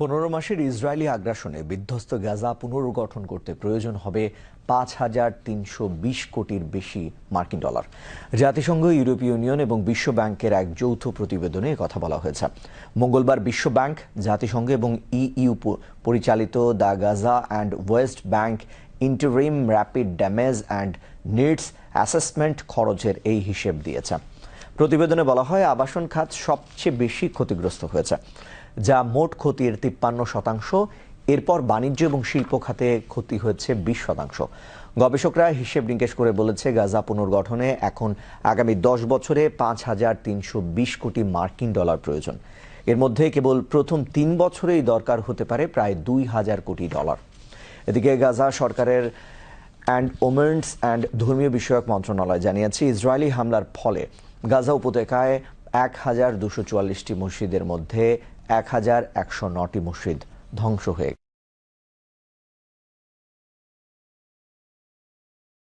পনেরো মাসের ইসরায়েলি আগ্রাসনে বিধ্বস্ত গাজা পুনর্গঠন করতে প্রয়োজন হবে পাঁচ হাজার তিনশো বিশ কোটির বেশি মার্কিন ডলার। জাতিসংঘ, ইউরোপীয় ইউনিয়ন এবং বিশ্ব ব্যাংকের এক যৌথ প্রতিবেদনে কথা বলা হয়েছে। মঙ্গলবার বিশ্ব ব্যাংক, জাতিসংঘ এবং ইইউ পরিচালিত the Gaza and West Bank interim rapid damage and needs assessment খরচের এই হিসেব দিয়েছে। প্রতিবেদনে বলা হয়, আবাসন খাত সবচেয়ে বেশি ক্ষতিগ্রস্ত হয়েছে, যা মোট ক্ষতির তিপ্পান্ন শতাংশ। এরপর বাণিজ্য এবং শিল্প খাতে ক্ষতি হয়েছে বিশ শতাংশ। গবেষকরা হিসেব নিকেশ করে বলেছে, গাজা পুনর্গঠনে এখন আগামী দশ বছরে পাঁচ হাজার তিনশো বিশ কোটি মার্কিন ডলার প্রয়োজন। এর মধ্যে কেবল প্রথম তিন বছরেই দরকার হতে পারে প্রায় দুই হাজার কোটি ডলার। এদিকে গাজা সরকারের অ্যান্ড ওমেন্স অ্যান্ড ধর্মীয় বিষয়ক মন্ত্রণালয় জানিয়েছে, ইসরায়েলি হামলার ফলে গাজা উপত্যকায় এক হাজার দুশো চুয়াল্লিশটি মসজিদের মধ্যে এক হাজার একশো নটি মসজিদ ধ্বংস হয়ে